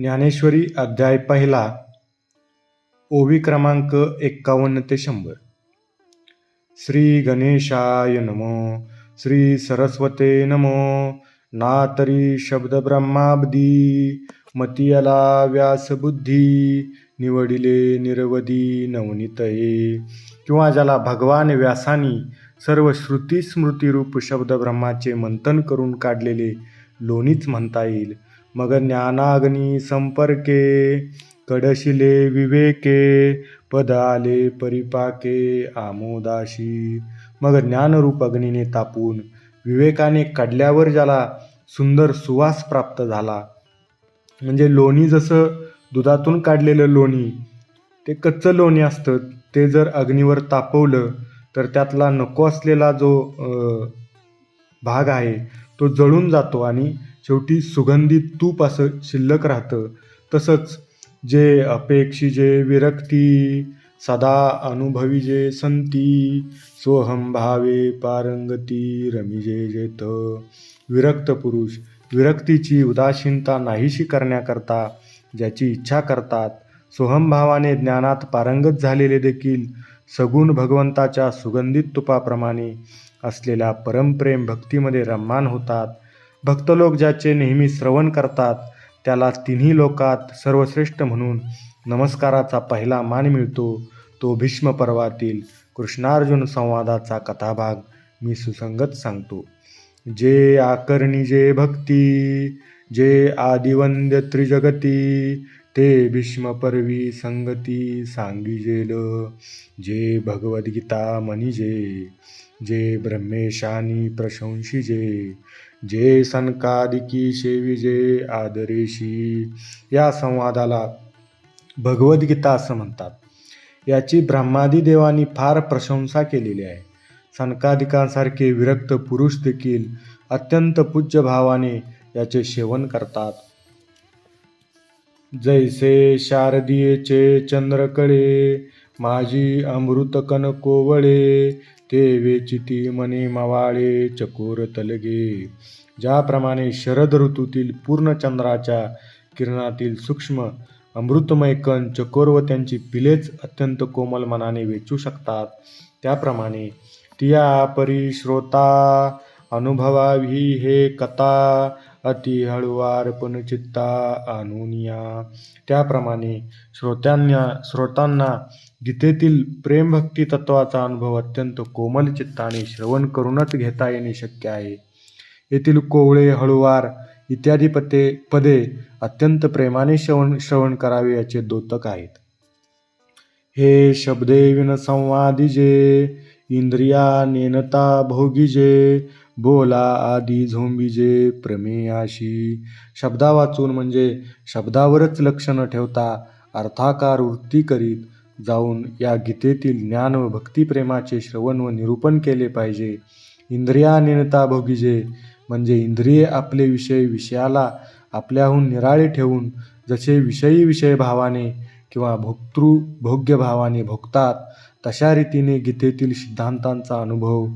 ज्ञानेश्वरी अध्याय पहिला ओवी क्रमांक एक्कावन्न ते शंभर. श्री गणेशाय नमो श्री सरस्वते नमो नातरी शब्द ब्रह्माब्दी मतियला व्यासबुद्धी निवडिले निरवधी नवनीतये. किंवा ज्याला भगवान व्यासानी सर्व श्रुती स्मृतिरूप शब्द ब्रह्माचे मंथन करून काढलेले लोणीच म्हणता येईल मग ज्ञानाग्नी संपर्के कडशिले विवेके पदाले परिपाके आमोदाशी. मग ज्ञानरूप अग्नीने तापून विवेकाने काढल्यावर ज्याला सुंदर सुवास प्राप्त झाला. म्हणजे लोणी जसं दुधातून काढलेलं लोणी ते कच्चं लोणी असतं ते जर अग्नीवर तापवलं तर त्यातला नको असलेला जो भाग आहे तो जळून जातो आणि शेवटी सुगंधित तूप असं शिल्लक राहतं. तसंच जे अपेक्षी जे विरक्ती सदा अनुभवी जे संती सोहम भावे पारंगती रमिजे जेत. विरक्त पुरुष विरक्तीची उदासीनता नाहीशी करण्याकरता ज्याची इच्छा करतात सोहमभावाने ज्ञानात पारंगत झालेले देखील सगुण भगवंताच्या सुगंधित तुपाप्रमाणे असलेल्या परमप्रेम भक्तीमध्ये रम्मान होतात. भक्तलोक ज्याचे नेहमी श्रवण करतात त्याला तिन्ही लोकात सर्वश्रेष्ठ म्हणून नमस्काराचा पहिला मान मिळतो. तो भीष्म पर्वातील कृष्णार्जुन संवादाचा कथाभाग मी सुसंगत सांगतो. जे आकर्णी जे भक्ती जे आदिवंद्य त्रिजगती ते भीष्मपर्वी संगती सांगिजेल. जे भगवद्गीता मनिजे जे ब्रह्मेशानी प्रशंसिजे जे सनकादिकी सेविजे आदरेशी. या संवादाला भगवद्गीता असं म्हणतात. याची ब्रह्मादी देवांनी फार प्रशंसा केलेली आहे. सनकादिकांसारखे विरक्त पुरुष देखील अत्यंत पूज्य भावाने याचे सेवन करतात. जैसे शारदीयेचे चंद्रकळे माझी अमृत कनकोवळे ते वेचिती मने मवाळे चकोर तलगे. ज्याप्रमाणे शरद ऋतूतील पूर्ण चंद्राच्या किरणातील सूक्ष्म अमृतमय कण चकोर व त्यांची पिलेच अत्यंत कोमल मनाने वेचू शकतात. त्याप्रमाणे तिया परिश्रोता अनुभवावी हे कथा अति हळुवार पण चित्ता आणूनिया त्याप्रमाणे श्रोत्यांना श्रोतांना गीतेतील प्रेमभक्ती तत्वाचा अनुभव अत्यंत कोमल चित्ताने श्रवण करूनच घेता येणे शक्य आहे. येथील कोवळे हळुवार इत्यादी पते पदे अत्यंत प्रेमाने श्रवण श्रवण करावे याचे द्योतक आहेत. हे शब्दे विन संवादिजे इंद्रिया नेनता भोगिजे बोला आदी झोंबिजे प्रमेयाशी. शब्दा वाचून म्हणजे शब्दावरच लक्ष न ठेवता अर्थाकार वृत्ती करीत जाऊन या गीतेतील ज्ञान व भक्तिप्रेमाचे श्रवण व निरूपण केले पाहिजे. इंद्रिया भोगीजे भोगिजे म्हणजे इंद्रिये आपले विषय विषयाला आपल्याहून निराळे ठेवून जसे विषयी विषय भावाने किंवा भोक्तृ भोग्य भावाने भोगतात तशा रीतीने गीतेतील सिद्धांतांचा अनुभव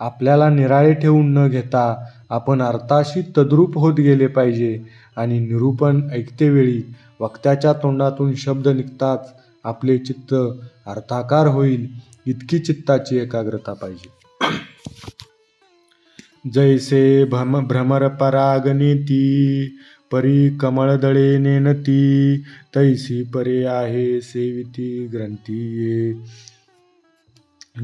आपल्याला निराळे ठेवून न घेता आपण अर्थाशी तद्रूप होत गेले पाहिजे आणि निरूपण ऐकतेवेळी वक्त्याच्या तोंडातून शब्द निघताच आपले चित्त अर्थाकार होईल इतकी चित्ताची एकाग्रता पाहिजे. जैसे भ्रम भ्रमर परागनेती परी कमळदळे नेनती तैसी परे आहे सेविती ग्रंथी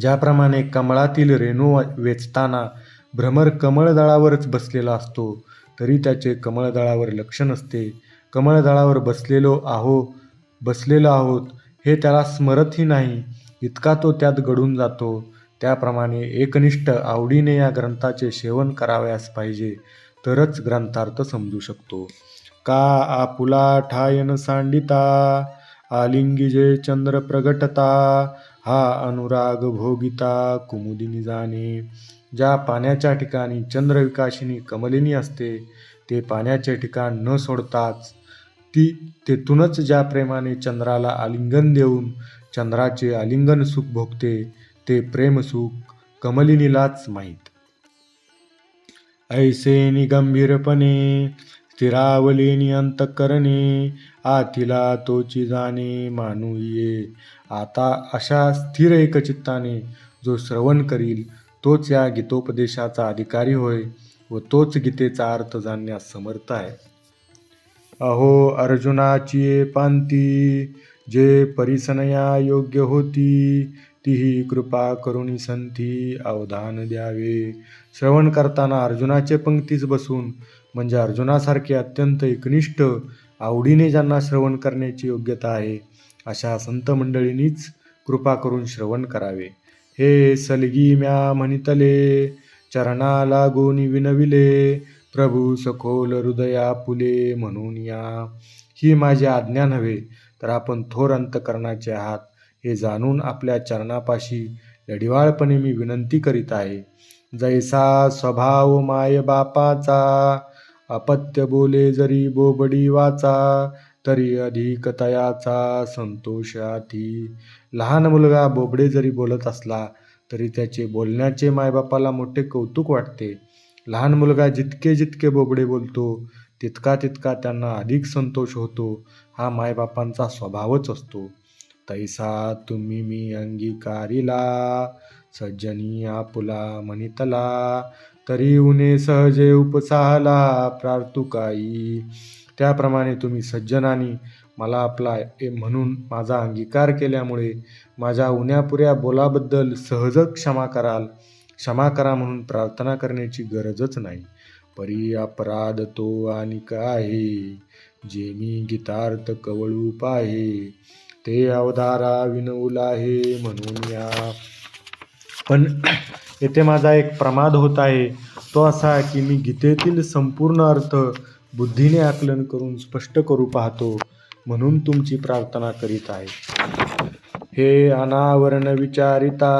ज्याप्रमाणे कमळातील रेणू वेचताना भ्रमर कमळदळावरच बसलेला असतो तरी त्याचे कमळदळावर लक्ष नसते कमळदळावर बसलेलो आहो बसलेलो आहोत हे त्याला स्मरतही नाही इतका तो त्यात गडून जातो. त्याप्रमाणे एकनिष्ठ आवडीने या ग्रंथाचे सेवन करावयास पाहिजे तरच ग्रंथार्थ समजू शकतो. का आपुला ठायन सांडिता आलिंगिजे चंद्र प्रगटता हा अनुराग भोगिता कुमुदिनी जाणे. ज्या पाण्याच्या ठिकाणी चंद्रविकाशिनी कमलिनी असते ते पाण्याचे ठिकाण न सोडताच ती तेथूनच ज्या प्रेमाने चंद्राला आलिंगन देऊन चंद्राचे आलिंगन सुख भोगते ते प्रेमसुख कमलिनीलाच माहीत. ऐसे गंभीरपणे स्थिरावलेनी अंतकरणे आतिला तोची जाणे मानू ये. आता अशा स्थिर एकचित्ताने जो श्रवण करील तोच या गीतोपदेशाचा अधिकारी होय व तोच गीतेचा अर्थ जाणण्यास समर्थ आहे. अहो अर्जुनाची पांती जे परिसनया योग्य होती तीही कृपा करुणी संती अवधान द्यावे. श्रवण करताना अर्जुनाचे पंक्तीच बसून म्हणजे अर्जुनासारखे अत्यंत एकनिष्ठ आवडीने ज्यांना श्रवण करण्याची योग्यता आहे अशा संत मंडळींनीच कृपा करून श्रवण करावे. हे सलगी म्या म्हणितले चरणा लागून विनविले प्रभू सखोल हृदया फुले म्हणून या. ही माझी आज्ञा नव्हे तर आपण थोर अंतकरणाचे आहात हे जाणून आपल्या चरणापाशी लढिवाळपणे मी विनंती करीत आहे. जैसा स्वभाव माय बापाचा अपत्य बोले जरी बोबडी वाचा तरी अधिक तयाचा संतोषाती लहान मुलगा बोबडे जरी बोलत असला तरी त्याचे बोलण्याचे मायबापाला मोठे कौतुक वाटते. लहान मुलगा जितके जितके बोबडे बोलतो तितका तितका त्यांना अधिक संतोष होतो. हा मायबापांचा स्वभावच असतो. तैसा तुम्ही मी अंगीकारिला सज्जनी आपुला म्हणितला तरी उने सहजे उपसाहला प्रार्थुकाई. त्याप्रमाणे तुम्ही सज्जनानी मला आपला ए म्हणून माझा अंगीकार केल्यामुळे माझ्या उन्यापुऱ्या बोलाबद्दल सहजच क्षमा कराल. क्षमा करा म्हणून प्रार्थना करण्याची गरजच नाही. परी अपराध तो आणि आहे जे मी गीतार्थ कवळू पाहे ते अवधारा विनवला आहे म्हणून या. पण येथे माझा एक प्रमाद होत आहे. तो असा की मी गीतेतील संपूर्ण अर्थ बुद्धीने आकलन करून स्पष्ट करू पाहतो म्हणून तुमची प्रार्थना करीत आहे. हे अनावरण विचारिता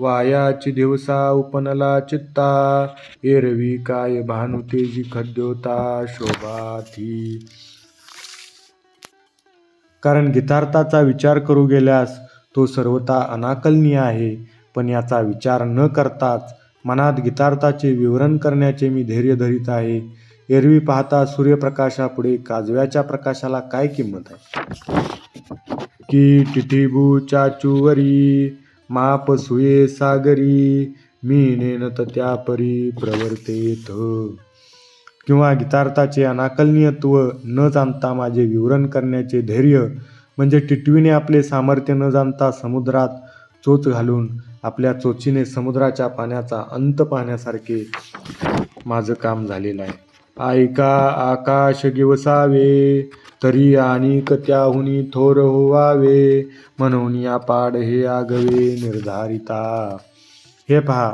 वायाची दिवसा उपनला चित्ता एरवी काय भानुतेजी खद्योता शोभाती. कारण गीतार्थाचा विचार करू गेल्यास तो सर्वता अनाकलनीय आहे पण याचा विचार न करताच मनात गीतार्थाचे विवरण करण्याचे मी धैर्य धरीत आहे. एरवी पाहता सूर्यप्रकाशापुढे काजव्याच्या प्रकाशाला काय किंमत आहे? की टिठीबू चाचूवरी माप सुये सागरी मी नेनत त्या परी प्रवर्तेत. किंवा गीतार्थाचे अनाकलनीयत्व न जाणता माझे विवरण करण्याचे धैर्य म्हणजे टिटवीने आपले सामर्थ्य न जाणता समुद्रात चोच घालून आपल्या चोचीने समुद्राच्या पाण्याचा अंत पाहण्यासारखे माझं काम झालेलं आहे ऐका आकाश गिवसावे तरी आणिक त्याहुनी थोर होवावे म्हणून या पाड हे आगवे निर्धारिता. हे पहा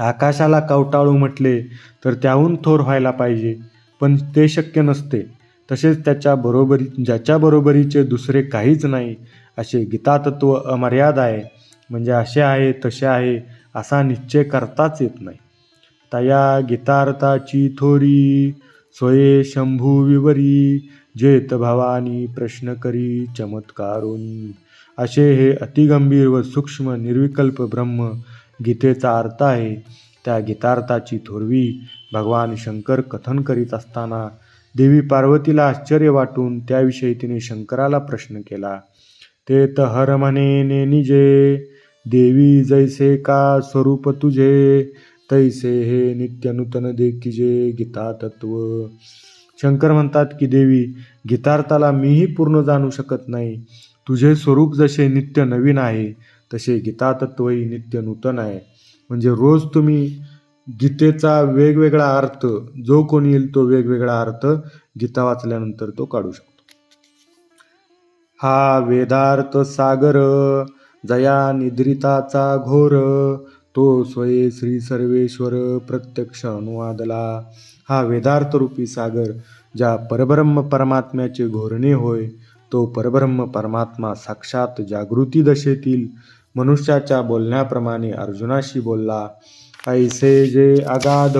आकाशाला कवटाळू म्हटले तर त्याहून थोर व्हायला पाहिजे पण ते शक्य नसते. तसेच त्याच्या बरोबरी ज्याच्या बरोबरीचे दुसरे काहीच नाही असे गीतातत्व अमर्याद आहे. म्हणजे असे आहे तसे आहे असा निश्चय करताच येत नाही. तया गीतार्थाची थोरी सोये शंभू विवरी जेत भवानी प्रश्न करी चमत्कारून. असे हे अतिगंभीर व सूक्ष्म निर्विकल्प ब्रह्म गीतेचा अर्थ आहे. त्या गीतार्थाची थोरवी भगवान शंकर कथन करीत असताना देवी पार्वतीला आश्चर्य वाटून त्याविषयी तिने शंकराला प्रश्न केला. ते तर हर म्हणे निजे देवी जैसे का स्वरूप तुझे तैसे हे नित्य नूतन देखिजे गीता तत्व. शंकर म्हणतात की देवी गीतार्थाला मीही पूर्ण जाणू शकत नाही. तुझे स्वरूप जसे नित्य नवीन आहे तसे गीतातत्वही नित्य नूतन आहे. म्हणजे रोज तुम्ही गीतेचा वेगवेगळा अर्थ जो कोणी येईल तो वेगवेगळा अर्थ गीता वाचल्यानंतर तो काढू शकतो. हा वेदार्थ सागर जया निद्रिताचा घोर तो स्वये श्री सर्वेश्वर प्रत्यक्ष अनुवादला हा वेदार्थ रूपी सागर ज्या परब्रह्म परमात्म्याचे घोरणे होय तो परब्रह्म परमात्मा साक्षात जागृती दशेतील मनुष्याच्या बोलण्याप्रमाणे अर्जुनाशी बोलला. ऐसे जे अगाध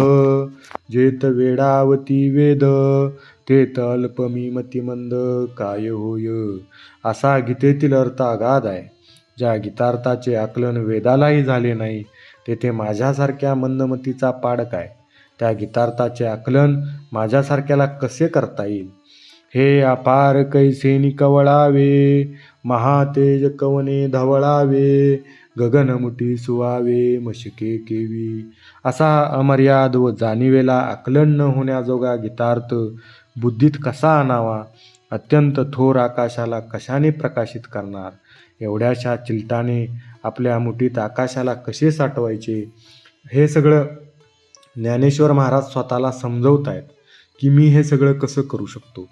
जेत वेडावती वेद तेत अल्पमी मतिमंद काय होय? असा गीतेतील अर्थ अगाध आहे. ज्या गीतार्थाचे आकलन वेदालाही झाले नाही तेथे माझ्यासारख्या मंदमतीचा पाड काय? त्या गीतार्थाचे आकलन माझ्यासारख्याला कसे करता येईल? हे अपार कैसेनी कवळावे महातेज कवने धवळावे? गगनमुठी सुवावे? मशिके केवी? असा अमर्याद व जाणीवेला आकलन न होण्याजोगा गीतार्थ बुद्धीत कसा आणावा? अत्यंत थोर आकाशाला कशाने प्रकाशित करणार? एवढ्याशा चिलटाने आपल्या मुठीत आकाशाला कसे साठवायचे? हे सगळं ज्ञानेश्वर महाराज स्वतःला समजवत आहेत की मी हे सगळं कसं करू शकतो.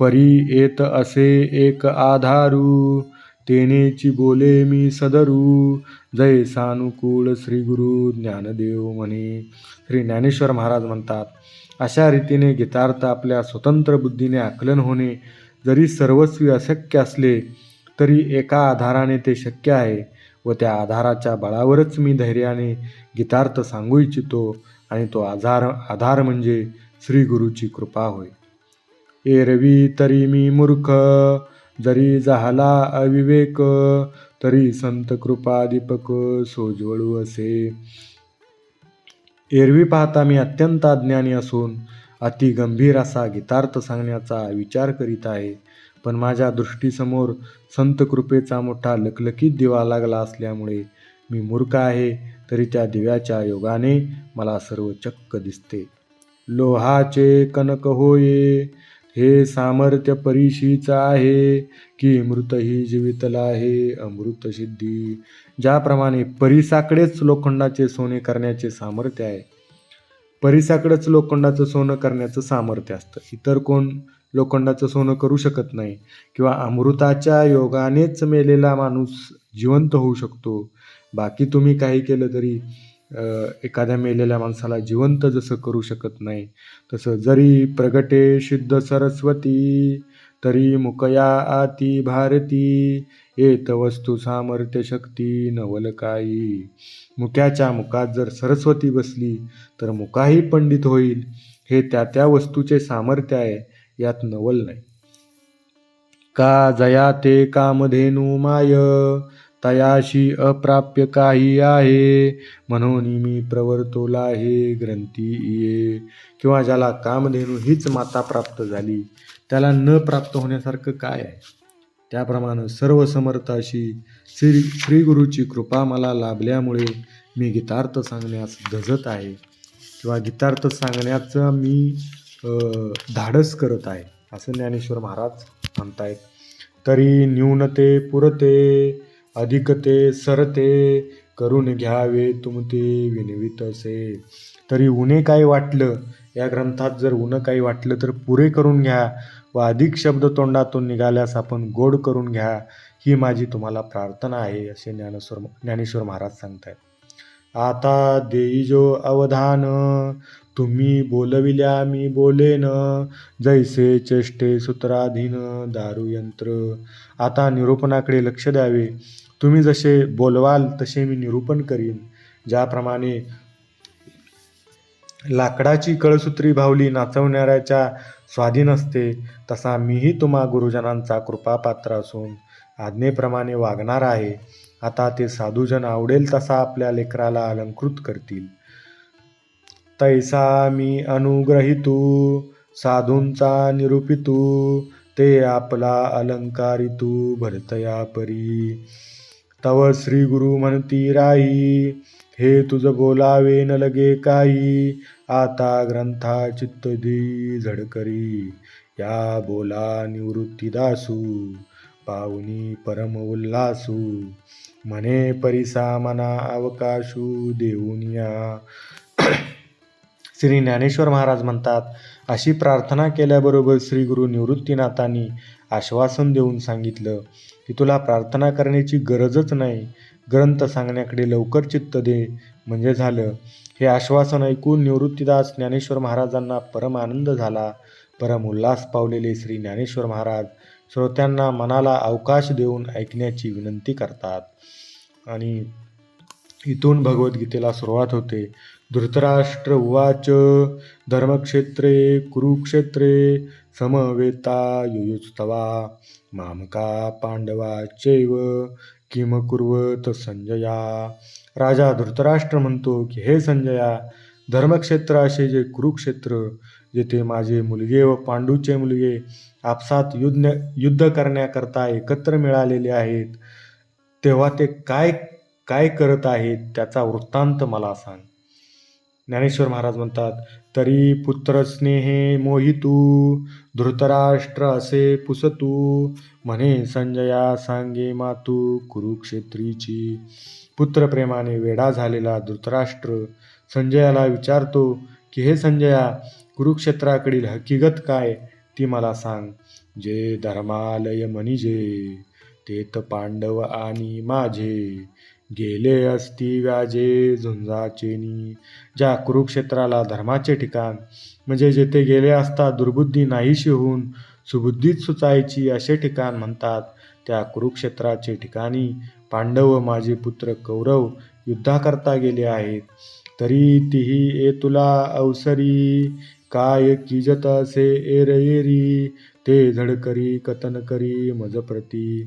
परी येत असे एक आधारू तेनेची बोले मी सदरू. जय सानुकूळ श्री गुरु ज्ञानदेव म्हणे. श्री ज्ञानेश्वर महाराज म्हणतात अशा रीतीने गीतार्थ आपल्या स्वतंत्र बुद्धीने आकलन होणे जरी सर्वस्वी अशक्य असले तरी एका आधाराने ते शक्य आहे. व त्या आधाराच्या बळावरच मी धैर्याने गीतार्थ सांगू इच्छितो आणि तो आधार आधार म्हणजे श्री गुरुची कृपा होय. एरवी तरी मी मूर्ख जरी झाला अविवेक तरी संत कृपा दीपक सोजवळू असे. एरवी पाहता मी अत्यंत अज्ञानी असून अति गंभीर असा गीतार्थ सांगण्याचा विचार करीत आहे. पण माझ्या दृष्टीसमोर संत कृपेचा मोठा लकलकीत दिवा लागला असल्यामुळे मी मूर्ख आहे तरी त्या दिव्याच्या योगाने मला सर्व चक्क दिसते. लोहाचे कनक होये हे सामर्थ्य परीशीच आहे की मृतही जीवितला आहे अमृत सिद्धी. ज्याप्रमाणे परिसाकडेच लोखंडाचे सोने करण्याचे सामर्थ्य आहे परिसाकडेच लोखंडाचं सोनं करण्याचं सामर्थ्य असतं. इतर कोण लोखंडाचं सोनं करू शकत नाही किंवा अमृताच्या योगानेच मेलेला माणूस जिवंत होऊ शकतो. बाकी तुम्ही काही केलं तरी एखाद्या मेलेल्या माणसाला जिवंत जसं करू शकत नाही तसं जरी प्रगटे शुद्ध सरस्वती तरी मुकया आती भारती येत वस्तू सामर्थ्य शक्ती नवल काही मुक्याच्या मुखात जर सरस्वती बसली तर मुकाही पंडित होईल. हे त्या त्या वस्तूचे सामर्थ्य आहे. यात नवल नाही. का जया ते कामधेनू माय? तयाशी अप्राप्य काही आहे? म्हणून मी प्रवर्तोला हे ग्रंथी ये किंवा ज्याला कामधेनू हीच माता प्राप्त झाली त्याला न प्राप्त होण्यासारखं काय आहे? त्याप्रमाणे सर्व समर्थ अशी श्री श्री गुरुची कृपा मला लाभल्यामुळे मी गीतार्थ सांगण्यास धजत आहे. किंवा गीतार्थ सांगण्याचं मी धाडस करत आहे असं ज्ञानेश्वर महाराज म्हणतायत. तरी न्यूनते पुरते अधिकते सरते करून घ्यावे तुमते विनवित असे तरी उणे काय वाटलं? या ग्रंथात जर उणं काही वाटलं तर पुरे करून घ्या व अधिक शब्द तोंडातून निघाल्यास आपण गोड करून घ्या ही माझी तुम्हाला प्रार्थना आहे असे ज्ञानेश्वर ज्ञानेश्वर महाराज सांगतायत. आता देई जो अवधान तुम्ही बोलविल्या मी बोलेन. जैसे चेष्टे सूत्राधीन दारुयंत्र आता निरूपणाकडे लक्ष द्यावे. तुम्ही जसे बोलवाल तसे मी निरूपण करीन. ज्याप्रमाणे लाकडाची कळसूत्री भावली नाचवणाऱ्याच्या स्वाधीन असते तसा मीही तुम्हा गुरुजनांचा कृपापात्र असून आज्ञेप्रमाणे वागणार आहे. आता ते साधूजन आवडेल तसा आपल्या लेकराला अलंकृत करतील. तैसा मी अनुग्रहितू साधूंचा निरूपितू ते आपला अलंकारितू भरतया परी तव श्री गुरु म्हणती राही हे तुझ बोलावे न लगे काही आता ग्रंथा चित्त दी झडकरी. या बोला निवृत्तीदासू पाहुनी परम उल्लासू म्हणे परिसा मना अवकाशू देऊन या. श्री ज्ञानेश्वर महाराज म्हणतात अशी प्रार्थना केल्याबरोबर श्री गुरु निवृत्तीनाथांनी आश्वासन देऊन सांगितलं की तुला प्रार्थना करण्याची गरजच नाही. ग्रंथ सांगण्याकडे लवकर चित्त दे. म्हणजे झालं. हे आश्वासन ऐकून निवृत्तीदास ज्ञानेश्वर महाराजांना परम आनंद झाला. परम उल्हास पावलेले श्री ज्ञानेश्वर महाराज श्रोत्यांना मनाला अवकाश देऊन ऐकण्याची विनंती करतात. आणि इथून भगवद्गीतेला सुरुवात होते. धृतराष्ट्र उवाच धर्मक्षेत्रे कुरुक्षेत्रे समवेता युयुस्तवा। मामका पांडवा चैव किम कुर्वत संजया। राजा धृतराष्ट्र म्हणतो की हे संजया धर्मक्षेत्र असे जे कुरुक्षेत्र जेथे माझे मुलगे व पांडूचे मुलगे आपसात युद्ध युद्ध करण्याकरता एकत्र मिळालेले आहेत तेव्हा ते काय काय करत आहेत त्याचा वृत्तांत मला सांग. ज्ञानेश्वर महाराज म्हणतात तरी पुत्र स्नेहे मोहितू धृतराष्ट्र असे पुसतू म्हणे संजया सांगे मातू कुरुक्षेत्रीची पुत्रप्रेमाने वेडा झालेला धृतराष्ट्र संजयाला विचारतो की हे संजया कुरुक्षेत्राकडील हकीकत काय ती मला सांग जे धर्मालय म्हणजे तेत पांडव आणि माझे. गेले असती व्याजे झुंजाचेनी. ज्या कुरुक्षेत्राला धर्माचे ठिकाण म्हणजे जेथे गेले असता दुर्बुद्धी नाहीशी होऊन सुबुद्धीच सुचायची असे ठिकाण म्हणतात. त्या कुरुक्षेत्राचे ठिकाणी पांडव व माझे पुत्र कौरव युद्धाकरता गेले आहेत. तरी तिही ए तुला अवसरी काय किजत असे एर एरी ते झडकरी कथन करी मजप्रती.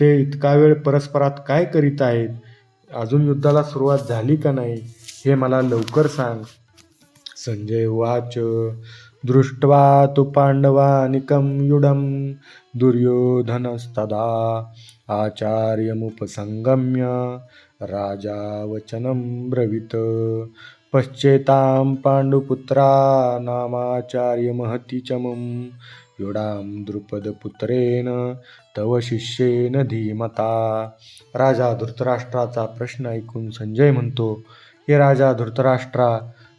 ते इतका वेळ परस्परात काय करीत आहेत? अजून युद्धाला सुरुवात झाली का नाही हे मला लवकर सांग. संजय वाच दृष्ट्वा तु पांडवानिकं युडं दुर्योधनस्तदा आचार्यमुपसंगम्य राजा वचनं ब्रवीत. पश्चेतां पाण्डुपुत्रा नामाचार्यमहति च युडां द्रुपदपुत्रेण तव शिष्येन धीमता. राजा धृतराष्ट्राचा प्रश्न ऐकून संजय म्हणतो हे राजा धृतराष्ट्रा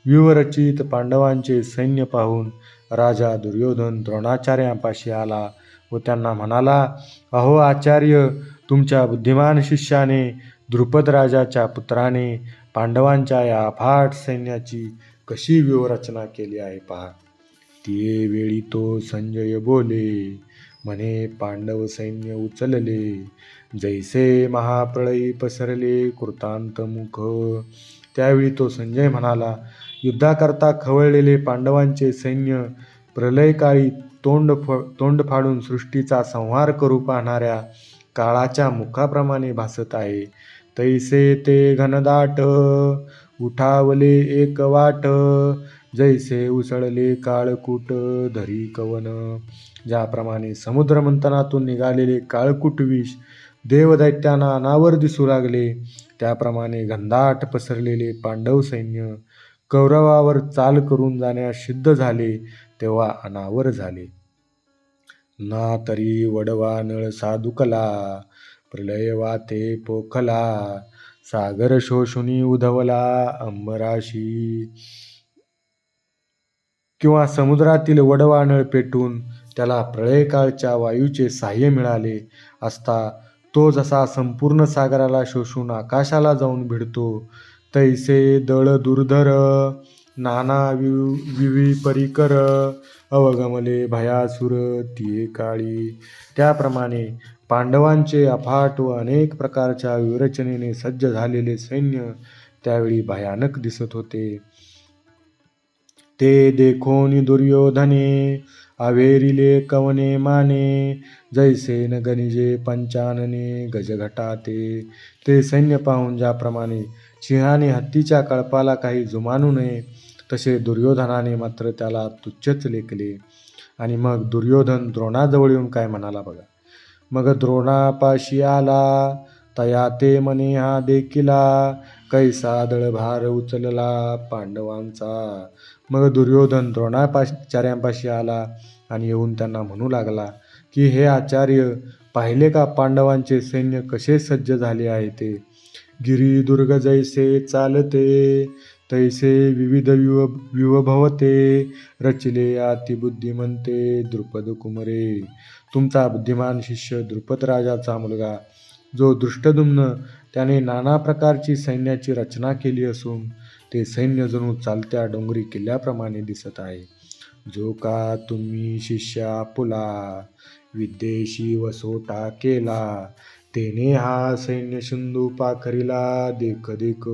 व्यूवरचित पांडवांचे सैन्य पाहून राजा दुर्योधन द्रोणाचार्यांपाशी आला व त्यांना म्हणाला अहो आचार्य तुमच्या बुद्धिमान शिष्याने द्रुपद राजाच्या पुत्राने पांडवांच्या या अफाट सैन्याची कशी व्यूहरचना केली आहे पहा. ते वेळी तो संजय बोले म्हणे पांडव सैन्य उचलले. जैसे महाप्रळयी पसरले कृतांतमुख त्यावेळी तो संजय म्हणाला युद्धाकरता खवळलेले पांडवांचे सैन्य प्रलयकाळी तोंड फ तोंड फाडून सृष्टीचा संहार करू पाहणाऱ्या काळाच्या मुखाप्रमाणे भासत आहे. तैसे ते घनदाट उठावले एक वाट. जैसे उसळले काळकूट धरी कवन. ज्याप्रमाणे समुद्रमंथनातून निघालेले काळकूट विष देवदैत्यांना अनावर दिसू लागले त्याप्रमाणे घनदाट पसरलेले पांडव सैन्य कौरवावर चाल करून जाण्यास सिद्ध झाले तेव्हा अनावर झाले. ना तरी वडवा नळ साधुकला प्रलय वाते पोखला सागर शोषुनी उधवला अंबराशी. किंवा समुद्रातील वडवा नळ पेटून त्याला प्रळयकाळच्या वायूचे साह्य मिळाले असता तो जसा संपूर्ण सागराला शोषून आकाशाला जाऊन भिडतो तैसे दळ दुर्धर नाना विवी परिकर अवगमले भयासुर ती काळी. त्याप्रमाणे पांडवांचे अफाट व अनेक प्रकारच्या विरचनेने सज्ज झालेले सैन्य त्यावेळी भयानक दिसत होते. ते देखोनी दुर्योधने अवेरिले कवने माने जयसेन गणिजे पंचानने गजघटाते. ते सैन्य पाहून ज्याप्रमाणे सिंहाने हत्तीच्या कळपाला काही जुमानू नये तसे दुर्योधनाने मात्र त्याला तुच्छच लेखले. आणि मग दुर्योधन द्रोणाजवळ येऊन काय म्हणाला बघा? मग द्रोणापाशी आला तया ते मने हा देखिला कैसा दळभार उचलला पांडवांचा. मग दुर्योधन द्रोणापाचार्यांपाशी आला आणि येऊन त्यांना म्हणू लागला की हे आचार्य पाहिले का पांडवांचे सैन्य कसे सज्ज झाले आहे ते? गिरीदुर्ग जैसे चालते तैसे विविध विव विवभवते रचिले अतिबुद्धिमंते द्रुपद कुमरे. तुमचा बुद्धिमान शिष्य द्रुपद राजाचा मुलगा. जो दृष्टदुम्न त्याने नाना प्रकारची सैन्याची रचना केली असून ते सैन्य जणू चालत्या डोंगरी किल्ल्याप्रमाणे दिसत आहे. जो का तुम्ही शिष्या पुला विद्येशी वसोटा केला. तेने हा सैन्य सिंधू पाखरीला देख देख.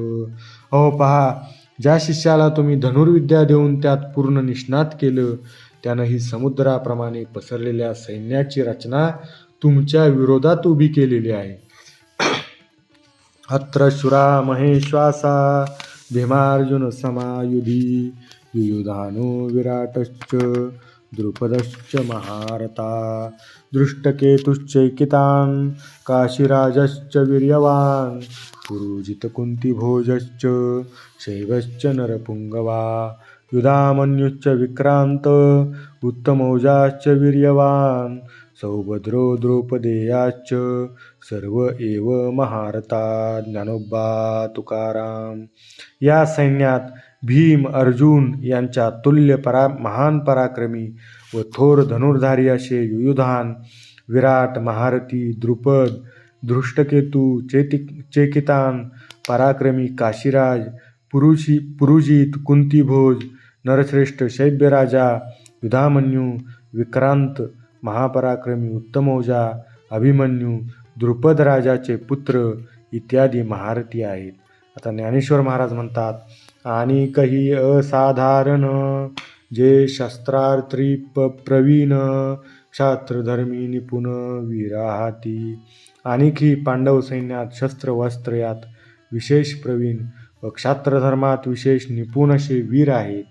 अहो पहा ज्या शिष्याला तुम्ही धनुर्विद्या देऊन त्यात पूर्ण निष्णात केलं त्यानं ही समुद्राप्रमाणे पसरलेल्या सैन्याची रचना तुमच्या विरोधात उभी केलेली आहे. अत्र शुरा महेश्वासा भीमार्जुन समायुधी युयुधानो विराटश्च द्रुपदश्च महारथा दृष्टकेतुश्चैकितान् काशीराजश्च वीर्यवान् पुरुजितकुन्तिभोजश्च शैवश्च नरपुङ्गवा युधामन्युश्च विक्रान्त उत्तमौजाश्च वीर्यवान् सौभद्रो द्रौपदेयाश्च सर्व एव महारता ज्ञानोबा तुकाराम. या सैन्यात भीम अर्जुन यांच्या तुल्य परा महान पराक्रमी व थोर धनुर्धारी असे युयुधान विराट महारथी द्रुपद धृष्टकेतू चेति चेकितान पराक्रमी काशीराज पुरुषी पुरुजित कुंतीभोज नरश्रेष्ठ शैब्यराजा युधामन्यू विक्रांत महापराक्रमी उत्तमौजा अभिमन्यू द्रुपद राजाचे पुत्र इत्यादी महारथी आहेत. आता ज्ञानेश्वर महाराज म्हणतात आणि काही असाधारण जे शस्त्रार्थी प प्रवीण शास्त्रधर्मी निपुण विराहाती. आणखी पांडव सैन्यात शस्त्र वस्त्र यात विशेष प्रवीण व क्षात्रधर्मात विशेष निपुण असे वीर आहेत.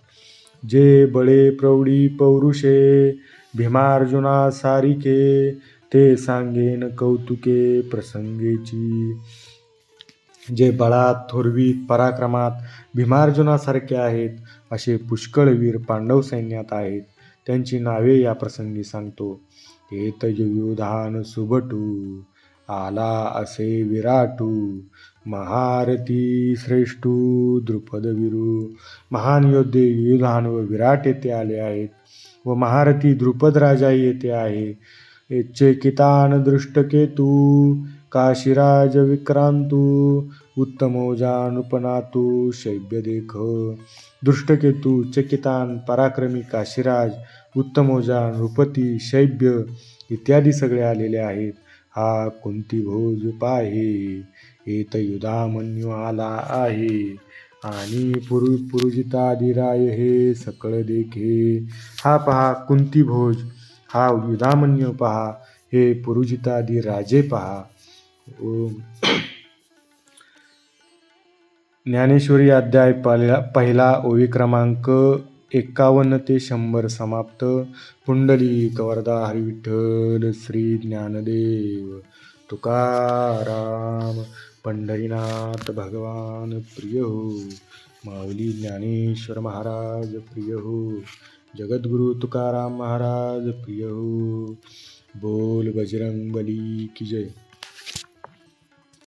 जे बळे प्रौढी पौरुषे भीमार्जुना सारिके ते सांगेन कौतुके प्रसंगेची. जे बळात थोरवीत पराक्रमात भीमार्जुनासारखे आहेत असे पुष्कळ वीर पांडव सैन्यात आहेत. त्यांची नावे या प्रसंगी सांगतो. येत युधान सुभटू आला असे विराटू महारथी श्रेष्ठू द्रुपद विरू महान योद्धे युधान व विराट येथे आले आहेत. व महारथी द्रुपद राजा येथे आहे. चेकितान दृष्टकेतू काशीराज विक्रांतू उत्तमौजानुपनातू शैब्य देख. दृष्टकेतू चकितान पराक्रमी काशीराज उत्तमौजा नृपती शैब्य इत्यादी सगळे आलेले आहेत. हा कुंती भोज पाहे येत युधामन्यू आला आहे. आणि पुरु पुरुजितादिराय हे सकळ देखे. हा पहा कुंती भोज हा युधामन्य पहा हे पुरुजितादी राजे पहा. ज्ञानेश्वरी अध्याय पहिला पहिला ओवी क्रमांक एकावन्न ते शंभर समाप्त. पुंडली कवरदा हरिविठ्ठल श्री ज्ञानदेव तुकाराम. पंढरीनाथ भगवान प्रिय हो माऊली ज्ञानेश्वर महाराज प्रिय हो जगद्गुरु तुकाराम महाराज प्रिय हो. बोल बजरंग बली की जय.